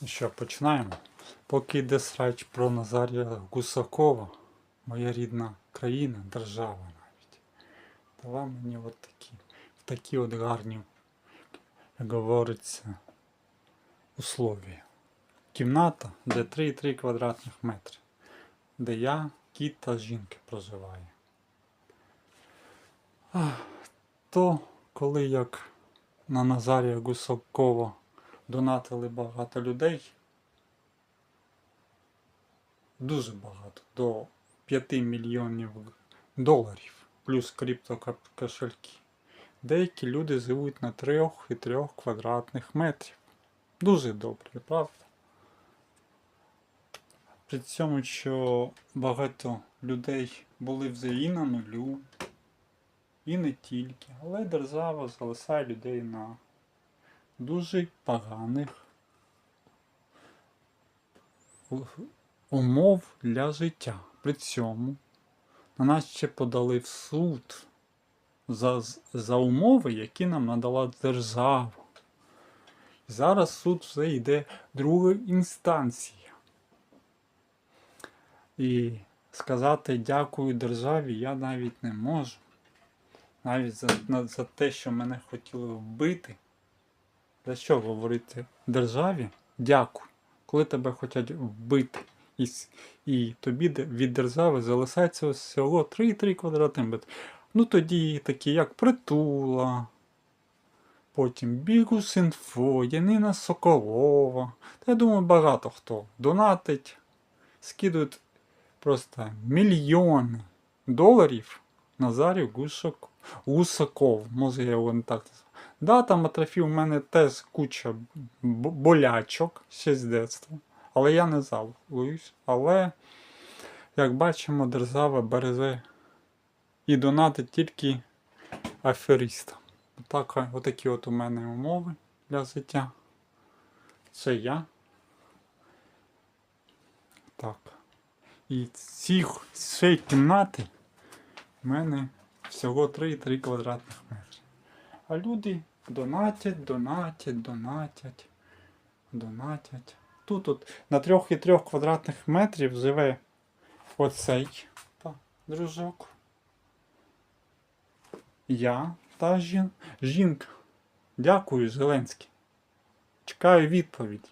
Ну Що, починаємо? Поки йде срач про Назарія Гусакова, моя рідна країна, держава навіть, дала мені от такі, в такі от гарні, як говориться, условия. Кімната, де 3,3 квадратних метри, де я, кіт та жінки проживає. То, коли як на Назарія Гусакова донатили багато людей. Дуже багато, до 5 мільйонів доларів, плюс криптокошельки. Деякі люди живуть на 3 і 3 квадратних метрів. Дуже добре, правда? При цьому, що багато людей були вже і на нулю, і не тільки, але держава залишає людей на дуже поганих умов для життя. При цьому на нас ще подали в суд за, за умови, які нам надала держава. Зараз суд вже йде друга інстанція. І сказати дякую державі я навіть не можу. Навіть за, за те, що мене хотіли вбити. За що говорити державі? Дякую. Коли тебе хочуть вбити, і, і тобі від держави залишається всього 3,3 квадратні метри. Ну тоді такі, як Притула, потім Бігус.Інфо, Янина Соколова. Та я думаю, багато хто донатить, скидують просто мільйони доларів Назарів Гусаков, може я його не так назвав. Да, там атрофі у мене теж куча болячок ще з дитинства. Але я не жалуюсь. Але, як бачимо, держава березе і донатить тільки аферистам. Отака, отакі от у мене умови для життя. Це я. Так. І цих цієї кімнати в мене всього 3,3 квадратних метри. А люди донатять, донатять, донатять, донатять. Тут от на 3,3 квадратних метрів живе оцей та, дружок. Я та жін... жінка. Дякую, Зеленський. Чекаю відповіді.